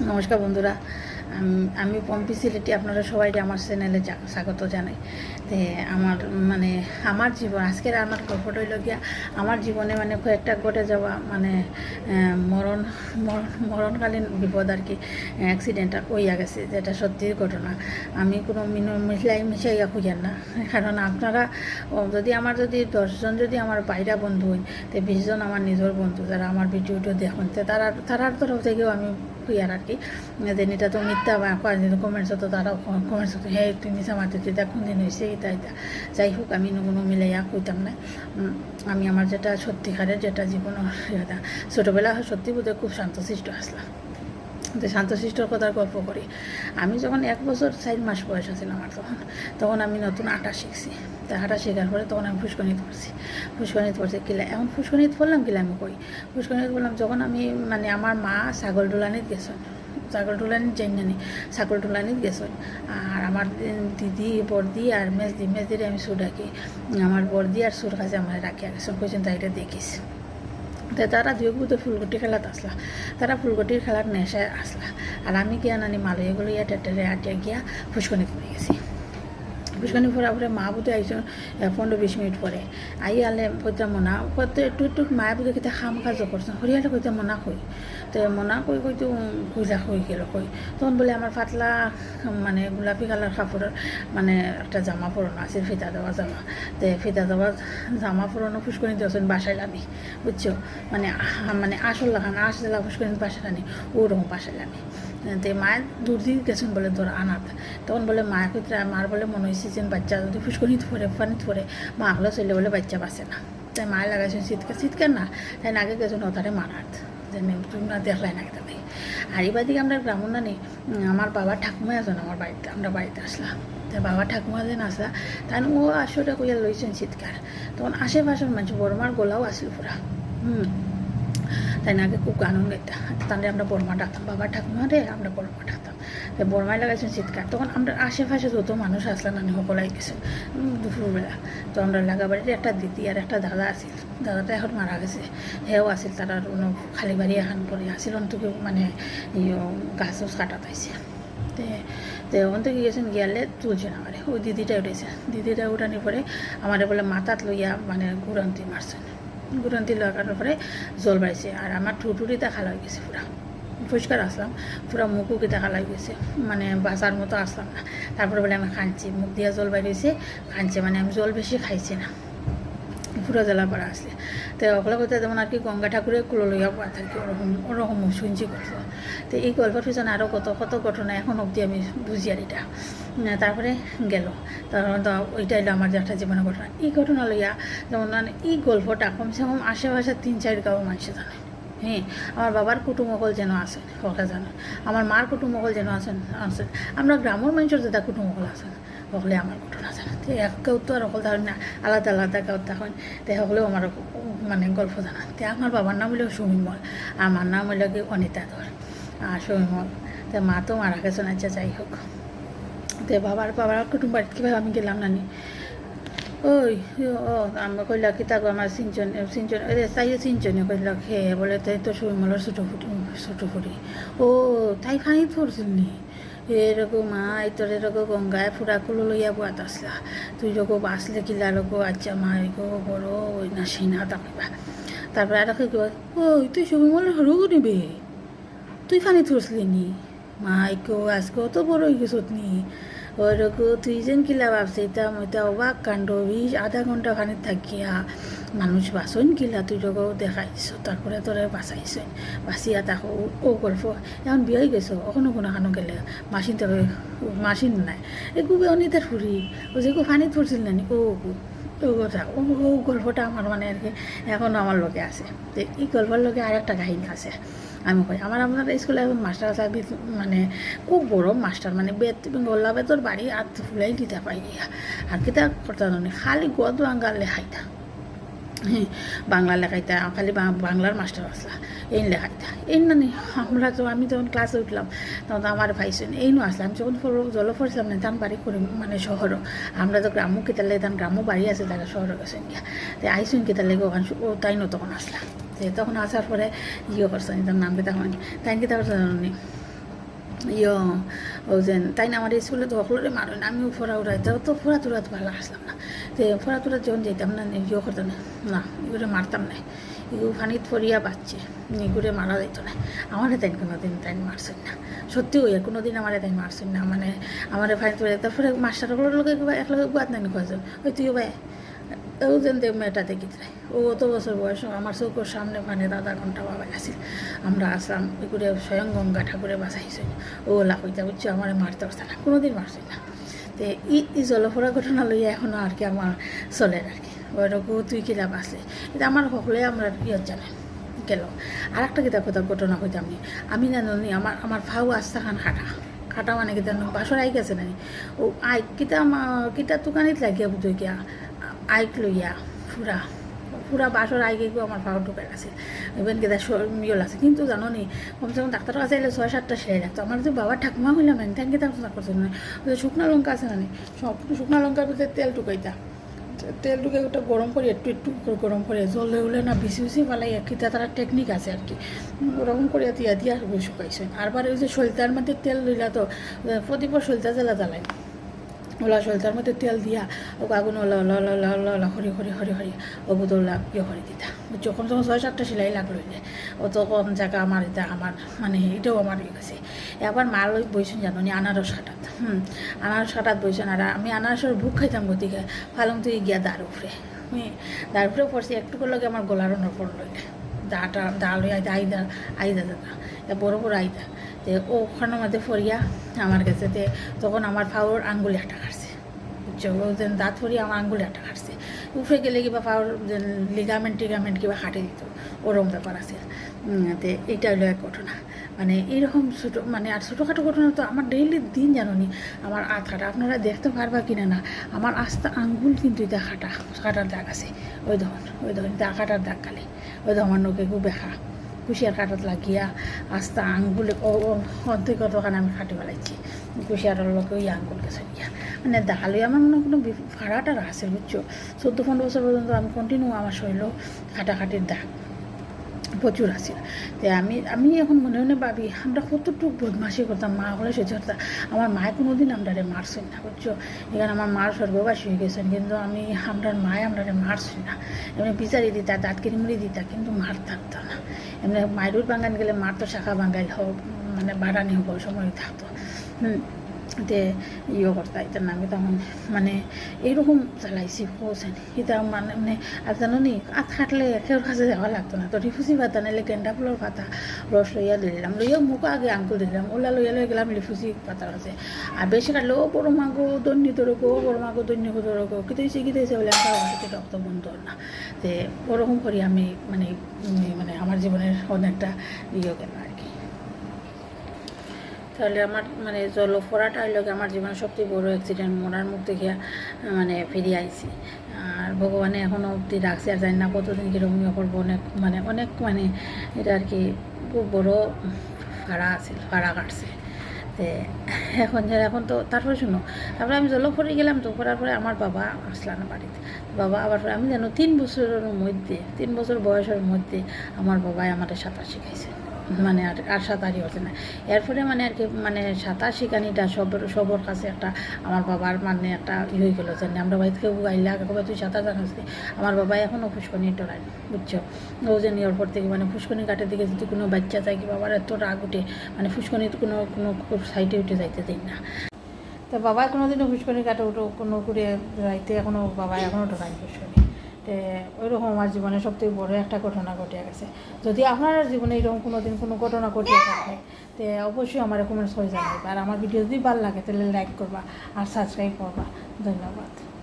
নমস্কার বন্ধুরা। আমি পম্পি সিলেটি, আপনারা সবাইকে আমার চ্যানেলে স্বাগত জানাই। তে, আমার মানে আমার জীবন আজকের আমার গল্পটা হইল গিয়া, আমার জীবনে মানে কয়েকটা ঘটে যাওয়া মানে মরণ, মরণ- মরণকালীন বিপদ আর কি অ্যাক্সিডেন্ট হইয়া গেছে, যেটা সত্যি ঘটনা। আমি কোনো মিশলাই মিশাইয়া খুঁজেন না, কারণ আপনারা যদি আমার যদি দশজন যদি আমার বাইরা বন্ধু হই, তো বিশজন আমার নিজের বন্ধু, যারা আমার ভিডিওটা দেখুন, তো তারা তারার তরফ থেকেও আমি খুঁয়ার আর কি। যে এটা তো মিথ্যা, বা কমেন্টস তো তারাও কমেন্টস হতো হ্যাঁ তুই মিশা মারতে তুই কোন দিন হয়েছে এটা এটা। যাই হোক, আমি কোনো মিলাইয়া কইতাম না। আমি আমার যেটা সত্যিকারের যেটা জীবনের এটা ছোটোবেলা সত্যি বোধহয় খুব শান্তশিষ্ট আসলাম। তো শান্তশিষ্টর কথার গল্প করি। আমি যখন এক বছর চার মাস বয়স আছিল আমার তখন তখন আমি নতুন আটা শিখছি। আটা শেখার পরে তখন আমি ফুসকনিত পড়ছি ফুসকনিত পড়ছি কিলা এখন ফুসকনিত পড়লাম কিলা আমি কই ফুসকনিত পড়লাম যখন আমি মানে আমার মা ছাগল ডোলানিত গেছেন, ছাগল ডোলানিত যাই নানি ছাগল ডোলানিত গেছেন, আর আমার দিদি বর্দি আর মেজদি, মেজদিরে আমি সুর ডাকি, আমার বর্দি আর সুর কাছে আমার রাখিয়া গেছেন কইছেন তাইটা দেখিস। তো তারা দুই বুধে ফুলগটি খেলাত আসলা, তারা ফুলগটির খেলার নেশায় আসলা, আর আমি গিয়া নানি মালয়গুলো ইয়া টেটে আটিয়া গিয়া ফুসকনি পড়ে গেছি। ফুসকানি ফোরা পরে মা বুধে আইসো পনেরো বিশ মিনিট পরে আই আলে কইতা মনা কত একটু একটু মায়ে বুধে কিতা খাম কাজ করছেন হরিয়ালে কইতা মনা কই তো মনা কই কই তো কইলা কই গেল কই তখন বলে আমার পাতলা মানে গোলাপি কালার কাপড়ের মানে একটা জামা পরানো আছে, ফিতা দেওয়া জামা। তো ফিতা দেওয়া জামা পরানো ফুসকুনি দিয়েছেন বাসায় লামি বুঝছ মানে মানে আসল লাগান আস দিলা ফুসকুনি বাসায় আনি ওরকম বাসায় লামি তে মায়ের দূর দিয়ে গেছেন বলে তোর আনাত। তখন বলে মায়ের ক্ষেত্রে মার বলে মনে হয়েছে যে বাচ্চা যদি ফুসকুনিত পরে পানিত পরে মা হলো চলে বলে বাচ্চা বাঁচে না। তাই মায়ের লাগাইছেন শীতকাল শীতকাল না। তাই আগে গেছেন ওতারে মারাত যে তোমরা দেখলাই না তাদের আর এবার দিকে আমরা গ্রামীণ না নেই আমার বাবা ঠাকুমা আছেন আমার বাড়িতে আমরা বাড়িতে আসলাম তো বাবা ঠাকুমা যেন আসলা তাহলে ও আসলে কইয়া লইছেন শীতকাল তখন আশেপাশের মানুষ বড়মার গোলাও আসল পুরা হুম তাই আগে খুব গানন গাইতাম তাহলে আমরা বর্মা ডাকতাম বাবা ঠাকুমা রে আমরা বর্মা ডাকতাম। তো বর্মায় লাগাইছেন চিৎকার। তখন আমরা আশেপাশে যত মানুষ আসলাম নানি সকলাই উম, দুপুরবেলা। তো আমরা লাগা বাড়িতে একটা দিদি আর একটা দাদা আছিল। দাদাটা এখন মারা গেছে। হেও আছিল তার খালি বাড়ি এখন করে আছিল অন্তকে মানে ইয়ে গাছ কাটা পাইছে। তে তো ওখান থেকে গেছেন গিয়ালে তুলছে না আমারে। ওই দিদিটা উঠেছে দিদিটা উঠানোর পরে আমারে বলে মাথাত লইয়া মানে গুরান্তি মারছেন গুরান্তি লাগানোর পরে জল বাড়িছে আর আমার ঠুটুরিতে দেখা হয়ে গেছে পুরা পরিষ্কার আসলাম পুরা মুখও কেটে খালা হয়ে গেছে। মানে বাজার মতো আসলাম না। তারপরে বলে আমি খাঁচি মুখ দিয়া জল বাইরেছে খাঁচি মানে আমি জল বেশি খাইছি না। পুরো জেলা পাড়া আসলে তো ওগুলো করতে যেমন আর কি গঙ্গা ঠাকুরের কুলো লইয়া পড়া থাকি ওরকম ওরকম শুনছি করছ তো এই গল্পের পিছনে আরও কত কত ঘটনা এখন অবধি আমি বুঝি আর এটা তারপরে গেল। তখন তো ওইটা হলো আমার যে একটা জীবনের ঘটনা। এই ঘটনা লইয়া যেমন মানে এই গল্পটা কমসে কম আশেপাশে তিন চার গাঁও মানুষ জানে হ্যাঁ আমার বাবার কুটুমকল যেন আছেন ওটা জানেন আমার মার কুটুমকল যেন আছেন আছেন আমরা গ্রামের মানুষের যেটা কুটুমকল আছেন সকলে আমার ঘটনা জানে তো কেউ তো আর অকল তাহলে না আলাদা আলাদা কেউ তখন তে সকলেও আমার মানে গল্প জানা। তে আমার বাবার নাম হইল সুমিমল। আমার নাম হইল কি অনিতা ধর আর সুমিমল। তে মা তো মারা গেছেন আচ্ছা যাই হোক তে বাবার বাবার কুটুম বাড়িতে কীভাবে আমি গেলাম নানি। ওই ও আমরা কইলা কি তাকে আমার সিঞ্চন সিঞ্চন তাই সিঞ্চনে কইলা। খেয়ে বলে তাই তো সুমিমলের ছোটো ফুটি ছোটো ফুটি ও তাই ফানি ধরছিল নি? এরকম মা তোর এরকম গঙ্গায় ফুরাকুলো লইয়া বুয়াত আসলা। তুই যখন বাঁচলে কিলা লোক আচ্ছা মা এগো বড় ওই না সিনা তাকিবা তারপরে আর কি ওই তুই সুমিমলের হরু নিবে? তুই ফানি ধরছিলি নি? মা আজকেও তো বড় গেছত নি ওরকম তুই যেন কিলা ভাবছে তা মইতা অবাক কাণ্ড বিশ আধা ঘণ্টা খানে থাকিয়া মানুষ বাঁচন কিলা তুই যখন দেখাইছ তারপরে তোরে বাঁচাইছ বাঁচিয়া তাকো ও গল্প এখন বিয়াই গেছো অখনো কোনো খানো গেলে মাসিন তবে মাসিন নাই এ গুবে অনিতার ফুরি ও যে ফানিত ফুরছিল নানি ও ও কথা, ও গল্পটা আমার মানে আর কি এখনও আমার লোকে আছে। তো এই গল্পের লোকে আর একটা কাহিনী আছে। আমি কই, আমার আপনার স্কুলে এখন মাস্টার আছে মানে খুব বড় মাস্টার মানে বেত, গোল্লা বেতর বাড়ি আর ফুলাই দিতে পাই আর কিতা করতে খালি গদ বাঙ্গাল লেখাইতা বাংলা লেখাইতা খালি বাংলার মাস্টার আসলা এই লেখাইতা এই না নানি আমরা তো, আমি যখন ক্লাসে উঠলাম। তখন তো আমার ভাইছেন এই নো, আসলাম। যখন জল পড়ছিলাম, না, তান বাড়ি করে মানে শহরও। আমরা তো গ্রাম্য কেতালে তান গ্রাম্য বাড়ি আছে তারা শহরে গেছেন গিয়া। তো আইসুন কেতালে ওখান ও, তাই নো তখন আসলাম। তখন আসার পরে ইয়ে করছেন তার নাম কেতা হয় তাই কেতা করছে জানি ইয়, ও যেন, তাই না আমার স্কুলে তো সকলরে মারেন আমিও ফোরা উড়াইতাম তো ফোরা তুরাত ভালো আসলাম না। তো ফোরা তুরাত যখন যেতাম না ইয়ে করতাম, না না এগুলো মারতাম, না। ফানিত ফরিয়া বাচ্চে এগুলো মারা যাইতো না। আমার তাই কোনো দিন তাই মারছেন না। সত্যি হইয়া কোনো দিন আমার তাই মারছেন না। মানে আমার ফাইন ফরিয়া তারপরে মাস্টারগুলোর লোক একলগে গুয়াত নানি কয়েছেন ওই তুই ভাই। ও যেন মেয়েটা দেখি তাই ও অত বছর বয়স, আমার চৌকোর সামনে মানে দাদা ঘণ্টা বাবা আছিল আমরা আসলাম এগুলো স্বয়ং গঙ্গা ঠাকুরে বাঁচাইছে ও ওলা কইতা বুঝছ আমার মারতে পারছে না। কোনো দিন মারছে না। তো ই ই জলফরা ঘটনা লইয়া এখনও আর কি আমার চলে আর কি। তুই কিলা বাঁচলে এটা আমার সকলে আমরা ইয়ত জানে, গেল। আর একটা কিতা কথা ঘটনা হইতে আমি। আমি জানি আমার আমার ফাউ আস্তা খান খাটা। খাটা মানে কিতা বাসর আই গেছে নানি ও আই কিতা কিতা দোকানিত লাগিয়া বুঝো গিয়া আইক লইয়া ফুরা পুরা বাসর আই গিয়ে আমার ফাউ ঢুকাই আছে ইভেন কেদা মিয়ল আছে কিন্তু জানো নি কমসে কম ডাক্তার কাছে এলে ছয় সাতটা সেলাই লাগতো আমার যে বাবা ঠাকুমা হইলাম না তার কথা করছে না। শুকনা লঙ্কা আছে না শুকনা লঙ্কার ভিতরে তেল টুকাইতা তেল একটা গরম করে একটু একটু গরম করে জল হলে না বেশি বেশি ফেলাই একই তারা টেকনিক আছে আর কি। ওরকম করে দিয়া দিয়া শুকাইছে। আর বার ওই যে সলতার মধ্যে তেল লইলা তো প্রতিপর সলতা জ্বালা জ্বালাই ওলা সলতার মধ্যে তেল দিয়া। ও আগুন ওলা ওলা ওলা ওলা ওলা ওলা হরি হরি হরি হরি ও বোতলা ইয়ে করে দিতা? যখন যখন ছয়, সাতটা সেলাই লাগল ও তখন জায়গা আমার এটা আমার মানে এটাও আমার ইয়ে গেছে এবার মা লই বইছেন জানো নি আনারস কাটাত হুম আনারস কাটাত বইছেন আর আমি আনারসের বুক খাইতাম গতিকে। ফালং তুই গিয়া দাঁড় উপরে দাঁড় উপরে পড়ছি একটু লগে আমার গলার নপর লইলে হয়ে আইদা আইদা আইদা দাদা বড় বড় আইদা। তে ওখানের মধ্যে ফরিয়া আমার কাছে, তে তখন আমার ফাউর আঙ্গুলি একটা কাটছে বুঝছ? যেন দাঁত ফরিয়া আমার আঙ্গুলি একটা কাটছে উফরে গেলে কিবা ফাউর লিগামেন্ট টিগামেন্ট কিবা কাটে দিত, ওরম ব্যাপার আছে। তে এইটা হলো এক ঘটনা। মানে এইরকম ছোটো মানে আর ছোটোখাটো ঘটনা তো আমার ডেইলি দিন জানো আমার আত কাটা আপনারা দেখতে পারবা কিনা না, আমার আস্তা আঙ্গুল কিন্তু এটা কাটা কাটার দাগ আছে। ওই ধরন ওই ধরন, দা কাটার দাগ খালি ওই আমার নৌকে খুব বেখা কুশিয়ার কাটাত লাগিয়া আস্তা আঙ্গুল অর্ধেক কতখানে আমি কাটি বেলাইছি কুশিয়ারের লোকে ওই আঙ্গুল গেছে গিয়া মানে দেখালে আমার মনে কোনো ফাড়াটা আছে বুঝছ চোদ্দ পনেরো বছর পর্যন্ত আমি কন্টিনিউ আমার শরীর খাটাখাটির দাগ। প্রচুর আছে তো আমি আমি এখন মনে মনে ভাবি, আমরা কতটুকু বদমাসি করতাম, মা হলে সহ্য করতাম আমার মায় কোনো দিন আমরা মারছেন না, বুঝছ? এখানে আমার মার স্বর্গবাসী হয়ে গেছেন কিন্তু আমি, আমরার মায় আমরা রে মারছি না। এমনি বিচারি দিতা, দাঁত মুড়ি দিতা, কিন্তু মার থাকতো না। এমনি মায়ের বাঙ্গান গেলে মার তো শাখা বাঙ্গাইল হোক মানে বাড়ানি হোক সময় থাকতো। হুম। তে ইয়ে করতা এটা নামে তখন মানে এইরকম চালাইছি কোসেন এটা মানে মানে আর জানো নি আত খাটলে কেউর কাছে যাওয়া লাগতো না তো রিফুসি পাতা নাইলে গেন্দা ফুলের পাতা রস লইয়া দিলাম। লইয়া মুখ আগে আঙ্কুল দিলাম, ওলা লইয়া লইয়া গেলাম লিফুসি পাতার কাছে আর বেশি কাটলে ও বড় মাগো দৈন্য ও বড় মাগো দৈন্য ধরকো কিতে হয়েছে কিতে হয়েছে বলে আমার রক্ত বন্ধ না। তে ওরকম করি আমি মানে মানে আমার জীবনের অনেকটা ইয়ে গেল আর কি তাহলে আমার মানে জলফরাটা হইল গিয়ে আমার জীবনের সবচেয়ে বড় অ্যাক্সিডেন্ট মরার মুখ থেকে মানে ফিরে আইছি। আর ভগবানে এখনও অব্দি রাখছে, আর জানি না কতদিন কীরকম ইয়ে করব, অনেক মানে অনেক মানে এটা আর কি খুব বড় ভাড়া আছে ভাড়া কাটছে। তে এখন এখন তো, তারপরে শুনো, তারপরে আমি জলফরে গেলাম, তো করার পরে আমার বাবা আসলা না বাড়িতে। বাবা আবার পরে, আমি জানো তিন বছরের মধ্যে, তিন বছর বয়সের মধ্যে আমার বাবাই আমাদের সাঁতার শিখাইছে। মানে আর আর সাঁতারই হচ্ছে না। এরপরে মানে আর কি মানে সাঁতার শিখানিটা সবর সবর কাছে একটা আমার বাবার মানে একটা ই হয়ে গেলো যে আমরা বাড়ি থেকে আইলা, কবে তুই সাঁতার জানাস? আমার বাবা এখনও ফুসকনি টরাই বুঝছ? ও যে নিয়র পর থেকে মানে ফুসকনি কাটের দিকে যদি কোনো বাচ্চা যায় কি বাবার এত রাগ উঠে মানে ফুসকনি কোনো কোনো সাইডে উঠে যাইতে দেয় না। তো বাবা কোনোদিনও ফুসকনি কাটে উঠো, কোনো করে যাইতে এখনও বাবা এখনও ঢোকাই ফুসকনি তে ওইরকম আমার জীবনে সবথেকে বড় একটা ঘটনা ঘটে গেছে। যদি আপনার জীবনে এরকম কোনো দিন কোনো ঘটনা ঘটিয়ে থাকে, তে অবশ্যই আমার কমেন্টস হয়ে যাবে আর আমার ভিডিও যদি ভালো লাগে, তাহলে লাইক করবা আর সাবস্ক্রাইব করবা। ধন্যবাদ।